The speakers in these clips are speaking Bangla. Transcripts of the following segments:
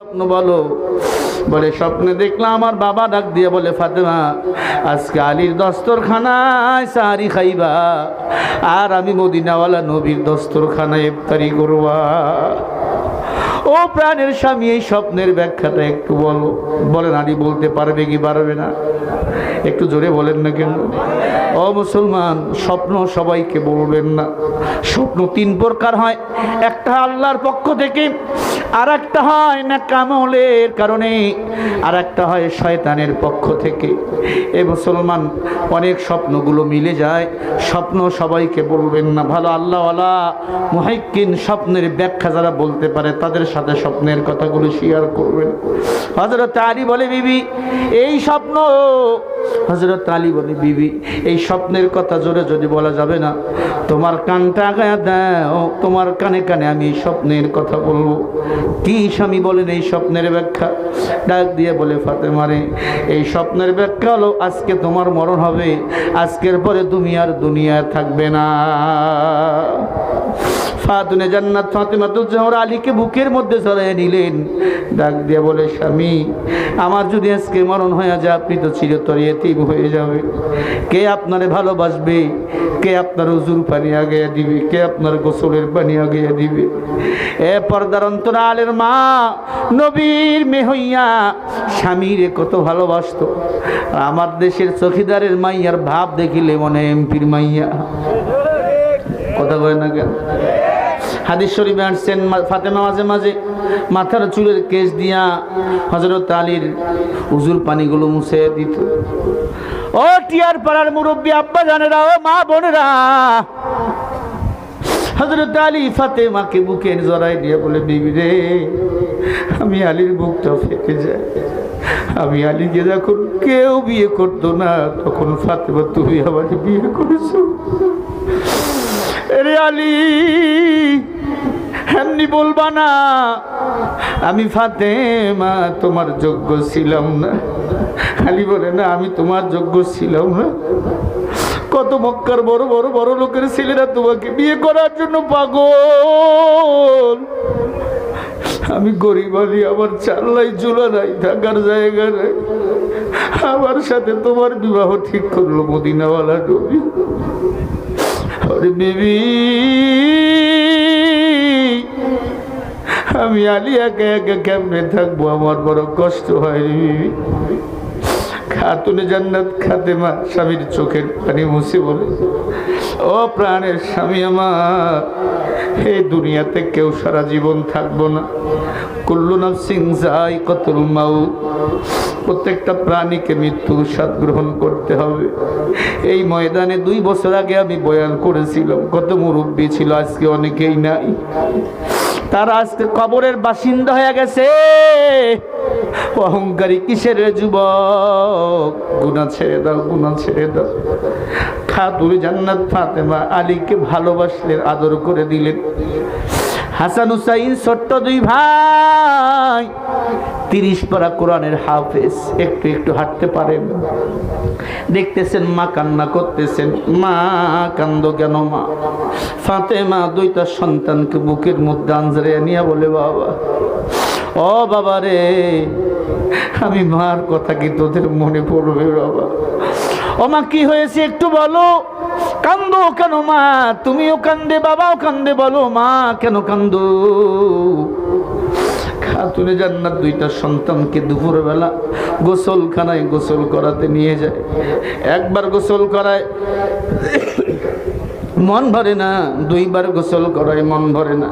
স্বপ্ন বলো, বলে স্বপ্নে দেখলাম আমার বাবা ডাক দিয়ে বলে, ফাতেমা, আজকে আলীর দস্তরখানায় সারি খাইবা, আর আমি মদিনাওয়ালা নবীর দস্তরখানায় ইফতারি করবা। ও প্রাণের স্বামী, এই স্বপ্নের ব্যাখ্যাটা একটু বলো। বলেন, আলী বলতে পারবে কি পারবে না? একটু জোরে বলেন না কেন? ও মুসলমান, স্বপ্ন সবাইকে বলবেন না। স্বপ্ন তিন প্রকার হয়। একটা আল্লাহর পক্ষ থেকে আর একটা হয় না কামলের কারণে আর একটা হয় শয়তানের পক্ষ থেকে। এ মুসলমান, অনেক স্বপ্নগুলো মিলে যায়। স্বপ্ন সবাইকে বলবেন না। ভালো আল্লাহওয়ালা মহাইকিন স্বপ্নের ব্যাখ্যা যারা বলতে পারে, তাদের সাথে স্বপ্নের কথাগুলো শেয়ার করবেন। হজরত আলী বলে, বিবি, এই স্বপ্ন হজরত আলী বলে, বিবি, এই স্বপ্নের কথা জোরে যদি বলা যাবে না, তোমার কানটা আগায় দাও, তোমার কানে কানে আমি স্বপ্নের কথা বলব। কি স্বামী বলেন এই স্বপ্নের ব্যাখ্যা? ডাক দিয়ে বলে ফাতে মারে এই স্বপ্নের ব্যাখ্যা হলো, আজকে তোমার মরণ হবে, আজকের পরে তুমি আর দুনিয়ায় থাকবে না। ফাতুনে জান্নাত ফাতেমা তো জহর আলীকে বুকের মধ্যে জড়াই নিলেন। ডাক দিয়ে বলে, স্বামী, আমার যদি আজকে মরণ হয়ে যায় আপনি তো চিরতর এতিম হয়ে যাবে। কে আপনারে ভালোবাসবে? কে আপনার উজুর পানি আগে দিবে? কে আপনার গোসলের পানি আগে দিবে? এ পর্দার অন্তরালের মা, নবীর মেহইয়া, স্বামীর কত ভালোবাসতো। আমার দেশের চকিদারের মাইয়ার ভাব দেখিলে মনে এমপির মাইয়া। কথা কয় না কেন? হাদিস শরীফে আসছেন ফাতেমা মাঝে মাঝে মাথার চুলের কেশ দিয়া হজরত আলীর উজুর পানিগুলো মুছে দিত। ও টিয়ার পাড়ার মুরব্বী আব্বা জানেরা, ও মা বোনেরা। হজরত আলী ফাতেমাকে বুকে জড়াই দিয়ে বলে, বিবি রে, আমি আলীর বুকটা ফেটে যায়। আমি আলীকে যখন কেউ বিয়ে করতো না, তখন ফাতেমা, তুমি আমাকে বিয়ে করেছ। রে আলী এমনি বলবা না। আমি ফাতে মা তোমার যোগ্য ছিলাম না। খালি বলে না, আমি তোমার যোগ্য ছিলাম না। কত মক্কার বড় বড় বড় লোকের ছেলেরা তোমাকে বিয়ে করার জন্য পাগল। আমি গরিব আলী, আমার চাল্লাই চুলা নাই, থাকার জায়গা নাই। আমার সাথে তোমার বিবাহ ঠিক করল মদিনাওয়ালা নবী। আরে বেবি। আমি আলী একে একে কেমনে থাকব? আমার বড় কষ্ট হয় বিবি খাতুনে জান্নাত খাতেমা স্বামীর চোখের পানি মুছে বলে, ও প্রাণের স্বামী আমার এই দুনিয়াতে কেউ সারা জীবন থাকব না। কুল্লু সিং যাই কতল মাউ প্রত্যেকটা প্রাণীকে মৃত্যুর স্বাদ গ্রহণ করতে হবে। এই ময়দানে দুই বছর আগে আমি বয়ান করেছিলাম, কত মুরব্বী ছিল, আজকে অনেকেই নাই। তারা আজকে কবরের বাসিন্দা হয়ে গেছে। অহংকারী কিসের যুবক? গুণা ছেড়ে দাও গুণা ছেড়ে দাও। খাতুর জান্নাত ফাতেমা আলীকে ভালোবাসলেন আদর করে দিলেন। হাসান হুসাইন ছোট্ট দুই ভাই। তিরিশ পারা কোরআনের হাফেজ, একটু একটু হাঁটতে পারেন। দেখতেছেন মা কান্না করতেছেন। মা কান্দ কেন মা? ফাতে মা দুইটা সন্তানকে বুকের মধ্যে আঞ্জরে নিয়ে বলে, বাবা, ও বাবা রে, আমি মার কথা কি তোদের মনে পড়বে, বাবা? ও মা, কি হয়েছে একটু বলো। কান্দো কেন মা? তুমিও কান্দে, বাবাও কান্দে, বলো মা, কেন কান্দো? খাতুনে জান্নাত দুইটা সন্তানকে দুপুরবেলা গোসলখানায় গোসল করাতে নিয়ে যায়। একবার গোসল করায়, মন ভরে না, দুইবার গোসল করায়, মন ভরে না।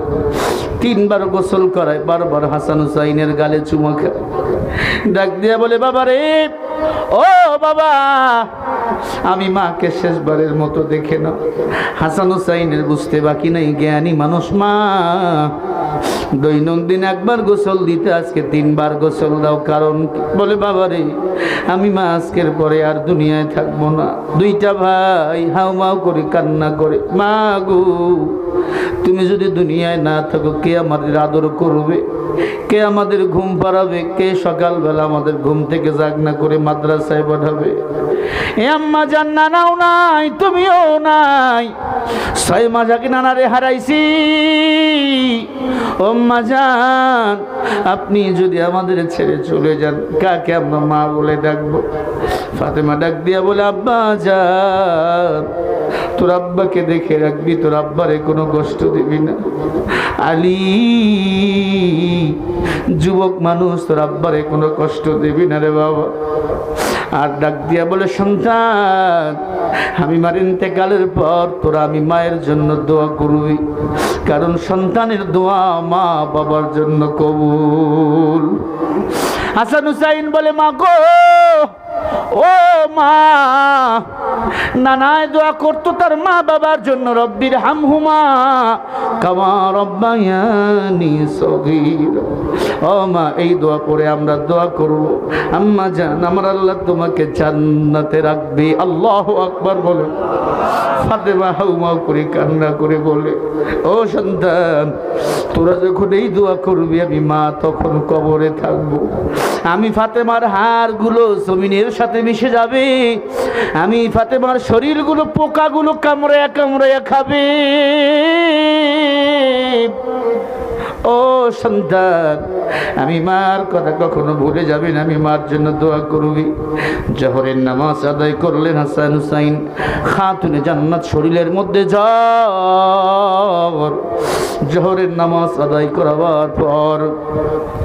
তিনবার গোসল করায়, বারবার হাসান হুসাইনের গালে চুমা খায়। ডাক দিয়া বলে বাবা রে ও বাবা আমি মাকে শেষবারের মতো দেখে না হাসান হুসাইনের বুঝতে বাকি নাই, জ্ঞানী মানুষ মা। দৈনন্দিন একবার গোসল দিতে, আজকে তিনবার গোসল দাও, কারণ বলে বাবা রে আমি মা আজকের পরে আর দুনিয়ায় থাকব না। দুইটা ভাই হাউ মাউ করে কান্না করে, মা গো, তুমি যদি দুনিয়ায় না থাকো, কে আমাদের আদর করবে? কে আমাদের ঘুম পাড়াবে? কে সকালবেলা আমাদের ঘুম থেকে জাগনা করে মাদ্রাসায় পাঠাবে? এ আম্মা নানাও নাই, তুমিও নাই। ছয় মাস আগে নানারে হারাইছি। ও যান আপনি যদি আমাদের ছেড়ে চলে যান, কাকে আমরা মা বলে ডাকবো? ফাতেমা ডাক দিয়া বলে, আব্বা যান তোর আব্বাকে দেখে রাখবি, তোর আব্বারে কোনো কষ্ট দিবি না। আলী, যুবক মানুষ, তোর আব্বারে কোনো কষ্ট দিবি না রে বাবা। আর ডাক দিয়া বলে, সন্তান, আমি মার ইন্তেকালের পর তোরা আমি মায়ের জন্য দোয়া করবি। কারণ সন্তানের দোয়া মা বাবার জন্য কবুল। হাসান হুসাইন বলে, মা গো ও মা, নানায় দোয়া করতো তার মা বাবার জন্য, রব্বির হামহুমা, কামা রব্বায়ানি সগীর। ও মা, এই দোয়া করে আমরা দোয়া করব। আম্মা জান, আমার আল্লাহ তোমাকে জান্নাতে রাখবে। আল্লাহ আকবার বলে। ফাতেমা হাউমাউ করে কান্না করে বলে। ও সন্তান, তোরা যখন এই দোয়া করবি, আমি মা তখন কবরে থাকব। আমি ফাতেমার হাড়গুলো জমিনের সাথে মিশে যাবে। আমি ফাতেমার শরীরগুলো পোকাগুলো কামড়ায়া কামড়ায়া খাবে। ও সন্তান, আমি মার কথা কখনো ভুলে যাবি না, আমি মার জন্য দোয়া করবি। জহরের নামাজ আদায় করলেন হাসান হুসাইন, খাতুনে জান্নাত শরীরের মধ্যে জ্বর জহরের নামাজ আদায় করাবার পর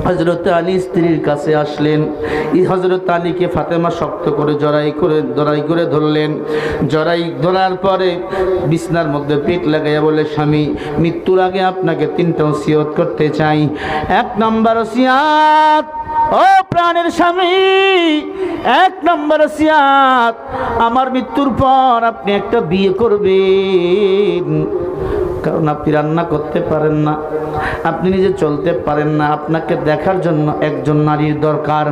হজরত আলী স্ত্রীর কাছে আসলেন। এই হজরত আলীকে ফাতেমা শক্ত করে জড়াই করে জড়াই করে ধরলেন। জড়াই ধরার পরে বিছনার মধ্যে পেট লাগাইয়া বলে, স্বামী, মৃত্যুর আগে আপনাকে তিনটা ওসিয়ত করতে চাই। এক নম্বর সিয়াত ও প্রাণের স্বামী, এক নম্বর সিয়াত আমার মৃত্যুর পর আপনি একটা বিয়ে করবেন। কারণ আপনি রান্না করতে পারেন না। আপনি নিজে চলতে পারেন না। আপনাকে দেখার জন্য একজন নারীর দরকার।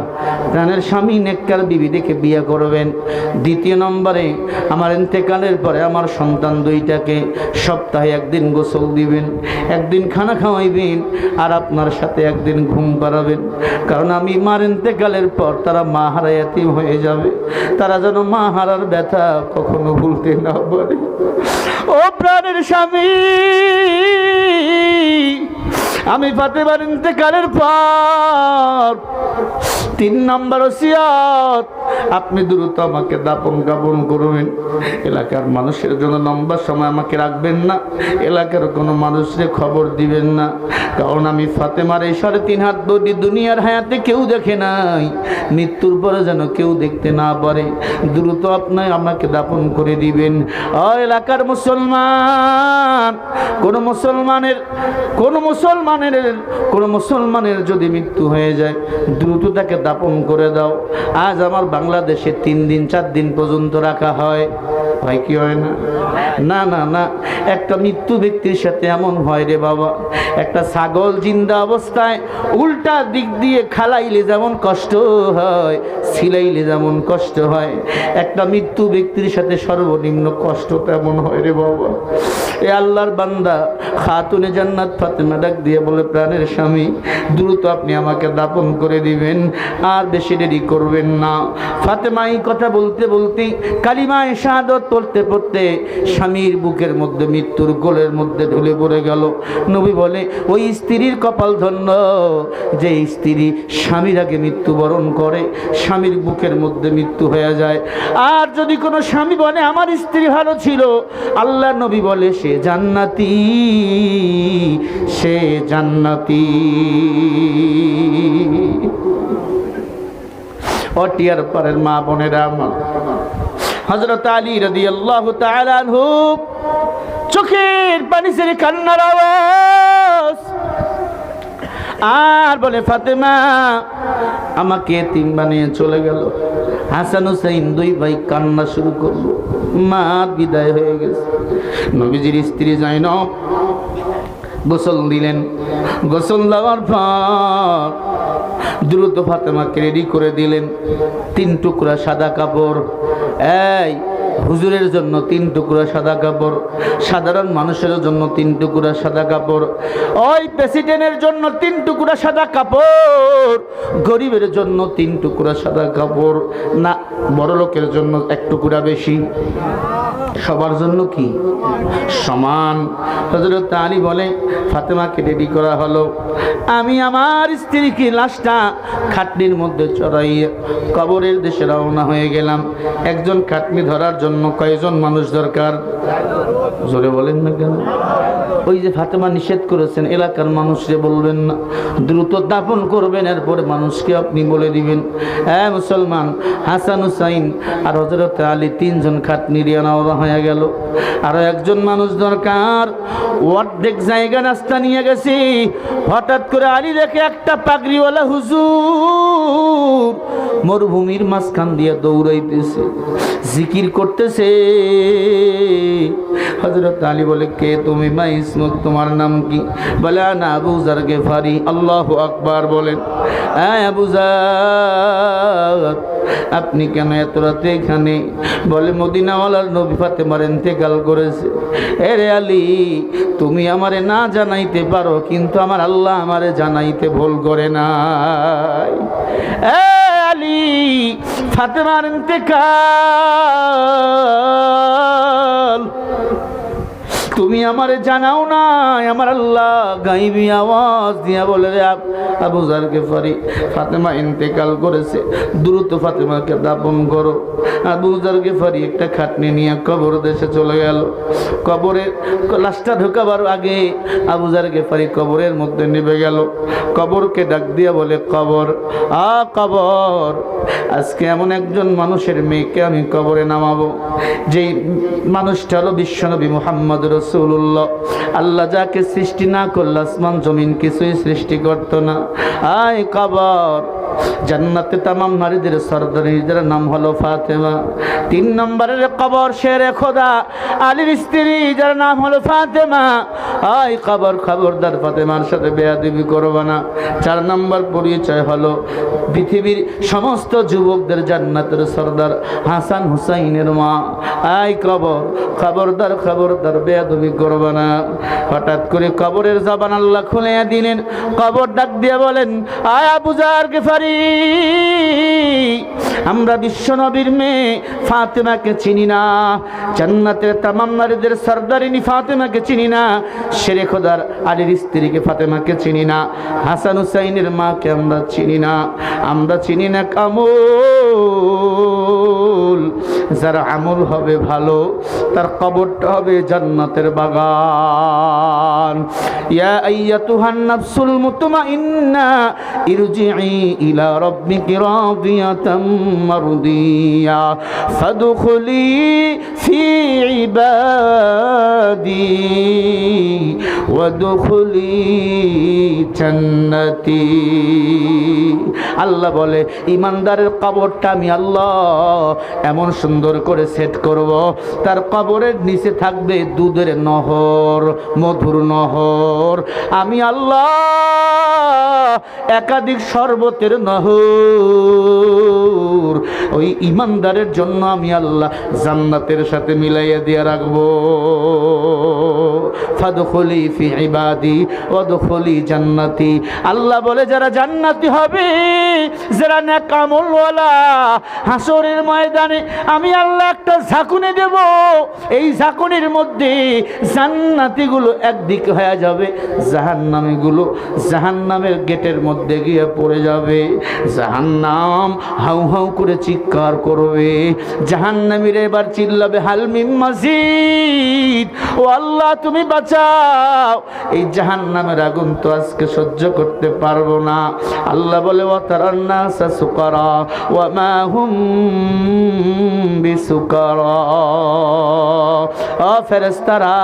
প্রাণের স্বামী নেককার বিবি দেখে বিয়ে করবেন। দ্বিতীয় নম্বরে, আমার ইন্তেকালের পরে আমার সন্তান দুইটাকে সপ্তাহে একদিন গোসল দিবেন, একদিন খানা খাওয়াইবেন আর আপনার সাথে একদিন ঘুম পাড়াবেন। কারণ আমি মার ইন্তেকালের পর তারা মা হারায়াতিম হয়ে যাবে। তারা যেন মা হারার ব্যথা কখনো ভুলতে না পারে। ও প্রাণের স্বামী আমি পাতে ফাতেমার কারের পর তিন নম্বর ওসিয়ত আপনি দ্রুত আমাকে দাপন কাপন করবেন এলাকার মানুষের জন্য লম্বা সময় আমাকে রাখবেন না। এলাকার কোনো মানুষের খবর দিবেন না। কারণ আমি ফাতেমার এই সাড়ে তিন হাত বডি দুনিয়ার হায়াতে কেউ দেখে নাই। মৃত্যুর পরে যেন কেউ দেখতে না পারে। দ্রুত আপনি আমাকে দাপন করে দিবেন। ও এলাকার মুসলমান, কোন মুসলমানের কোন মুসলমানের কোন মুসলমানের যদি মৃত্যু হয়ে যায়, দ্রুত তাকে দাপন করে দাও। আজ আমার বাংলাদেশে তিন দিন চার দিন পর্যন্ত রাখা হয়। হয় কি হয় না? না না না, একটা মৃত্যু ব্যক্তির সাথে এমন হয় রে বাবা। একটা ছাগল জিন্দা অবস্থায় উল্টা দিক দিয়ে খালাইলে যেমন কষ্ট হয় সিলাইলে যেমন কষ্ট হয়। একটা মৃত্যু ব্যক্তির সাথে সর্বনিম্ন কষ্ট তেমন হয় রে বাবা। এ আল্লাহর বান্দা, খাতুনে জান্নাত ফাতেমা ডাক দিয়ে বলে, প্রাণের স্বামী, দ্রুত আপনি আমাকে দাপন করে দিবেন, আর বেশি দেরি করবেন না। ফাতেমা এই কথা বলতে বলতে কালিমায় শাহাদত পড়তে পড়তে স্বামীর বুকের মধ্যে মৃত্যুর গোলের মধ্যে ঢুলে পড়ে গেল। নবী বলে, ওই স্ত্রীর কপাল ধন্য। যে স্ত্রী স্বামীর আগে মৃত্যুবরণ করে, স্বামীর বুকের মধ্যে মৃত্যু হয়ে যায়। আর যদি কোনো স্বামী বলে, আমার স্ত্রী ভালো ছিল। আল্লাহ নবী বলে, সে জান্নাতি সে জান্নাতি। অটিয়ার পরের মা বোনেরা আমার। হজরত আলী রদি আল্লাহ চোখের পানি ছেড়ে কান্নার আওয়াজ। আর বলে, ফাতেমা, আমাকে তিন বানিয়ে চলে গেল। হাসান হুসাইন দুই ভাই কান্না শুরু করল। মা বিদায় হয়ে গেছে। নবীজির স্ত্রী জাইনব গোসল দিলেন। গোসল দেওয়ার পর দ্রুত ফাতেমাকে রেডি করে দিলেন। তিন টুকরা সাদা কাপড় এই হুজুরের জন্য তিন টুকরা সাদা কাপড়, সাধারণ মানুষের জন্য তিন টুকরা সাদা কাপড়, ওই প্রেসিডেন্টের জন্য তিন টুকরা সাদা কাপড়, গরিবের জন্য তিন টুকরা সাদা কাপড়, না, বড় লোকের জন্য এক টুকরা বেশি। সবার জন্য কি? সমান। হজরত আলী বলে, ফাতেমাকে রেডি করা হলো। আমি আমার স্ত্রীকে লাশটা খাটনির মধ্যে চড়াইয়ে কবরের দেশে রওনা হয়ে গেলাম। একজন খাটনি ধরার জন্য কয়জন মানুষ দরকার? জোরে বলেন না কেন? ওই যে ফাতেমা নিষেধ করেছেন, এলাকার মানুষকে বলবেন না। দ্রুত দাপন করবেন, এরপরে মানুষকে আপনি বলে দিবেন। হ্যাঁ মুসলমান, হাসান হুসাইন আর হজরত আলী তিনজন খাটনি রিয়ানা হয়ে গেল। আরও একজন মানুষ দরকার। অর্ধেক জায়গা রাস্তা নিয়ে গেছি। হঠাৎ করে আলী দেখে একটা পাগড়িওয়ালা হুজুর মরুভূমির মাঝখান দিয়ে দৌড়াইতেছে। জিকির করতেছে। হজরত আলী বলে, কে তুমি মা তোমার নাম কি? বলে না আবু জার গেফারি। আল্লাহ আকবার বলেন হ্যাঁ আপনি কেন এত রাতে এখানে? বলে, মদিনাওয়ালার নবী ফাতেমার ইন্তেকাল করেছে। এরে আলী, তুমি আমারে না জানাইতে পারো, কিন্তু আমার আল্লাহ আমারে জানাইতে ভুল করে আলী ফাতেমার ইন্তেকাল। তুমি আমারে জানাও না আমার আল্লাহ গাইবি আওয়াজ দিয়া বলে রে আব- জারকে ফারি, ফাতেমা ইন্তেকাল করেছে, দ্রুত ফাতেমাকে দাপন করো। আবু জারকে ফারি একটা খাটনি নিয়ে কবর দেশে চলে গেল। কবরে লাশটা ঢোকাবার আগে আবু জারকে ফারি কবরের মধ্যে নেমে গেল। কবরকে ডাক দিয়া বলে, কবর, আ কবর, আজকে এমন একজন মানুষের মেয়েকে আমি কবরে নামাবো, যেই মানুষটা হলো বিশ্বনবী মোহাম্মদ রসুল্লাহ আল্লাহ যাকে সৃষ্টি না করল আসমান জমিন কিছুই সৃষ্টি করতো না। আয় কবর। জান্নাতে তামাম নারীদের সর্দারিদের নাম হলো ফাতেমা। তিন নম্বরের কবর শেরে খোদা, আলীর স্ত্রী যার নাম হলো ফাতেমা। আয় কবর, খবরদার ফাতেমার সাথে বেয়াদিবি করব না। চার নম্বর পরিচয় হলো পৃথিবীর সমস্ত যুবকদের জান্নাতের সর্দার হাসান হুসাইনের মা। আয় কবর, খবরদার খবরদার বেয়াদবি করব না। হঠাৎ করে কবরের জবান আল্লাহ খুলে দিলেন। কবর ডাক দিয়ে বলেন, আয় আবুজার গেফারি আমরা বিশ্ব নবীর মেয়ে ফাতেমাকে চিনি না। জান্নাতের তামাম নারীদের সর্দারিনী ফাতেমাকে চিনি না। শেরে খোদার আলীর স্ত্রীকে ফাতেমাকে চিনি না। হাসান হুসাইনের মাকে আমরা চিনি না। আমরা চিনি না কামল যার আমল হবে ভালো, তার কবরটা হবে জান্নাতের বাগান। ইয়া আইয়াতুহান নাফসুল মুতমাইন্না ইরজিই ইলা রাব্বিকি রাদিয়াতাম মারদিয়া। ফাদখুলি ফি ইবাদি ওয়াদখুলি জান্নাতি আল্লাহ বলে, ইমানদারের কবরটা আমি আল্লাহ এমন সুন্দর করে সেট করব। তার কবরের নিচে থাকবে দুধের নহর, মধুর নহর। আমি আল্লাহ একাধিক শরবতের নহর। ওই ইমানদারের জন্য আমি আল্লাহ জান্নাতের সাথে মিলাইয়া দিয়ে রাখব। ফাদখলি ফি ইবাদি ওয়াদখলি জান্নাতি। আল্লাহ বলে, যারা জান্নাতি হবে, যারা নেকামলওয়ালা, হাসরের ময়দানে আমি আল্লাহ একটা ঝাঁকুনি দেব। এই ঝাঁকুনির মধ্যে জান্নাতিগুলো একদিকে হয়ে যাবে, জাহান্নামীগুলো জাহান্নামের গেটের মধ্যে গিয়ে পড়ে যাবে। জাহান্নাম হাউ হাউ করে চিৎকার করবে। জাহান্নামীরা এবার চিল্লাবে হালমিম মাজিদ। ও আল্লাহ, তুমি বাঁচাও। এই জাহান্নামের আগুন তো আজকে সহ্য করতে পারব না। আল্লাহ বলে ও বিসুকারা। ও ফেরেস্তারা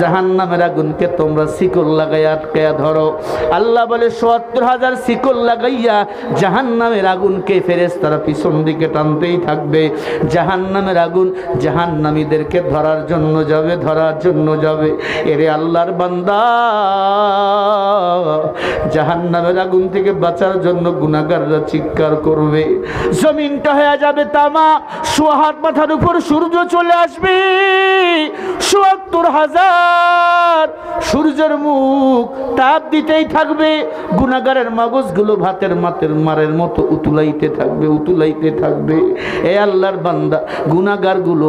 জাহান্নামের আগুনকে তোমরা শিকল লাগাইয়া আটকাইয়া ধরো। আল্লাহ বলে, সত্তর হাজার শিকল লাগাইয়া জাহান্নামের আগুনকে ফেরেস্তারা পিছু পিছন দিকে টানতেই থাকবে। জাহান্নামের আগুন জাহান্নামীদেরকে ধরার জন্য যাবে, ধরার জন্য যাবে। এরে আল্লাহর বান্দা, জাহান্নামের আগুন থেকে বাঁচার জন্য গুনাগাররা চিৎকার করবে। জমিনটা হয়ে যাবে তামা সোহাত মাথার উপর সূর্য চলে আসবে। চুয়াত্তর হাজার সূর্যের মুখ তাপ দিতেই থাকবে গুনাগারের মগজগুলো ভাতের মাতের মারের মতো উতুলাইতে থাকবে উতুলাইতে থাকবে। এ আল্লাহর বান্দা গুনাগারগুলো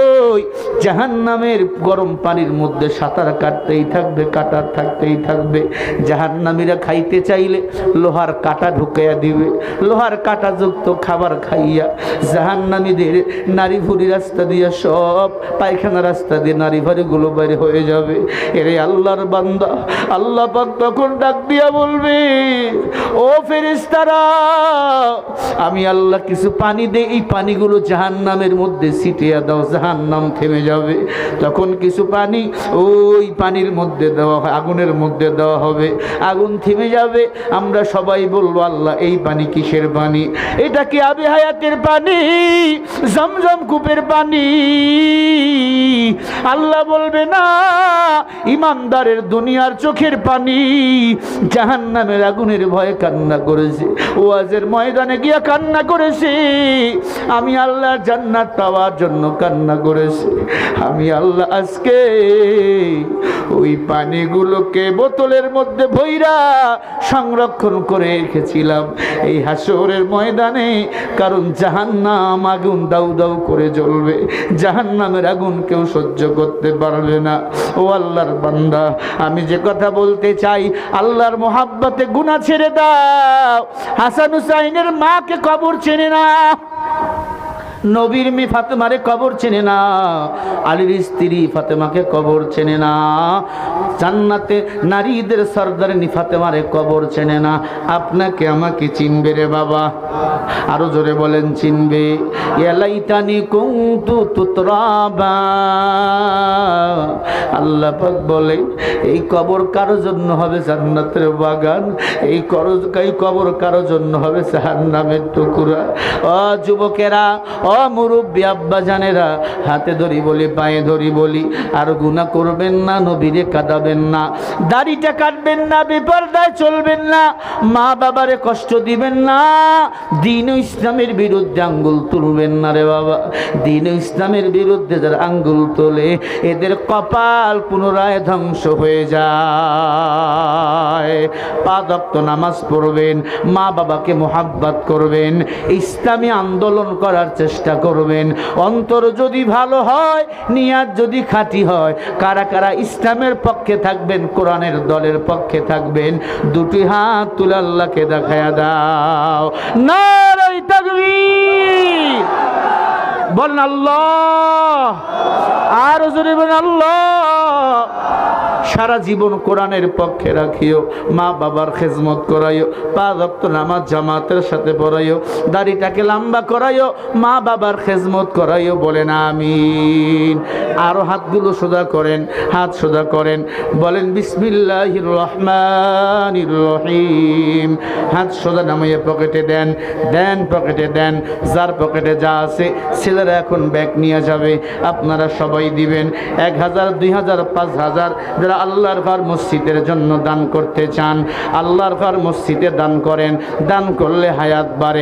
ওই জাহান্নামের গরম পানির মধ্যে সাঁতার কাটতেই থাকবে, কাটার থাকতেই থাকবে। জাহান্নামীরা খাইতে চাইলে লোহার কাটা ঢুকাইয়া দিবে। লোহার কাটাযুক্ত খাবার খাইয়া জাহান্নামীদের নারী ভুরি রাস্তা দিয়া সব পায়খানা রাস্তা দিয়ে নারী ভারিগুলো বাইরে হয়ে যাবে। এরে আল্লাহর বান্দা, আল্লাহ পাক তখন ডাক দিয়া বলবে, ও ফেরেশতারা, আমি আল্লাহ কিছু পানি দে এই পানিগুলো জাহান্নামের মধ্যে ছিটিয়া দাও, জাহান্নাম থেমে যাবে। তখন কিছু পানি ওই পানির মধ্যে দেওয়া হয়, আগুনের মধ্যে দেওয়া হবে, আগুন থেমে যাবে। আমরা সবাই বলব, আল্লাহ, এই পানি কিসের পানি? এটা কি আবি হায়াতের পানি? জমজম কূপের পানি? আল্লাহ বলবে, না, ইমানদারের দুনিয়ার চোখের পানি জাহান্নামের আগুনের ভয়ে কান্না করেছে, ওয়াজের ময়দানে গিয়া কান্না করেছে। আমি আল্লাহ জান্নাত পাওয়ার জন্য কান্না করেছি। আমি আল্লাহ আজকে ওই পানিগুলোকে বোতলের মধ্যে ভৈরা সংরক্ষণ করে রেখেছিলাম। এই হাসরের ময়দানে কারণ জাহান্নাম আগুন দাউ দাউ করে জ্বলবে। জাহান্নামের আগুন কেউ সহ্য করতে পারবে না। ও আল্লাহর বান্দা, আমি যে কথা বলতে চাই, আল্লাহর মোহাব্বতে গুণা ছেড়ে দাও। হাসান হুসাইনের মাকে কবর চেনে না নবীর মি ফাতেমারে কবর চেনে না। আলীর স্ত্রী ফাতেমাকে কবর চেনে না। জান্নাতে নারীদের সর্দার নি ফাতেমারে কবর চেনে না। আপনাকে আমাকে চিনবে রে বাবা। আরও জোরে বলেন, চিনবে। এলাইতানি কুন্তু তুতরাবা। আল্লাহ পাক বলে এই কবর কারও জন্য হবে জান্নাতের বাগান? এই করজ কবর কারও জন্য হবে জাহান্নামের টুকুরা? ও যুবকেরা মুরব্বী আব্বা জানেরা, হাতে ধরি বলি, পায়ে ধরি বলি, আর গুনাহ করবেন না, নবীরে কাঁদাবেন না, দাড়িটা কাটবেন না, বিপর্দায় চলবেন না, মা বাবারে কষ্ট দিবেন না, দিন ইসলামের বিরুদ্ধে আঙ্গুল তুলবেন না রে বাবা, দিন ইসলামের বিরুদ্ধে যারা আঙ্গুল তোলে, এদের কপাল পুনরায় ধ্বংস হয়ে যায়। পাদপ্ত নামাজ পড়বেন, মা বাবাকে মোহাব্বত করবেন, ইসলামী আন্দোলন করার চেষ্টা করবেন। অন্তর যদি ভালো হয়, নিয়াত যদি খাঁটি হয়, কারা কারা ইসলামের পক্ষে থাকবেন, কোরআনের দলের পক্ষে থাকবেন, দুটি হাত তুলে আল্লাহকে দেখায়া দাও। না বলেন আল্লাহ। আর জোরে বলেন আল্লাহ। সারা জীবন কোরআনের পক্ষে রাখিও, মা বাবার খেজমত করাইও, পা রক্ত নামাজ জামাতের সাথে পড়াইও, দাড়িটাকে লম্বা করাইও, মা বাবার খেজমত করাইও, বলেন আমিন। আরও হাতগুলো সোজা করেন, হাত সোজা করেন, বলেন বিসমিল্লাহ রহমান রহিম। হাত সোজা নামাইয়ে পকেটে দেন দেন পকেটে দেন, যার পকেটে যা আছে, ছেলেরা এখন ব্যাগ নিয়ে যাবে, আপনারা সবাই দিবেন, এক হাজার, দুই হাজার, পাঁচ হাজার যারা আল্লাহর ভার মসজিদের জন্য দান করতে চান, আল্লাহর ভার মসজিদে দান করেন, দান করলে হায়াত বাড়ে।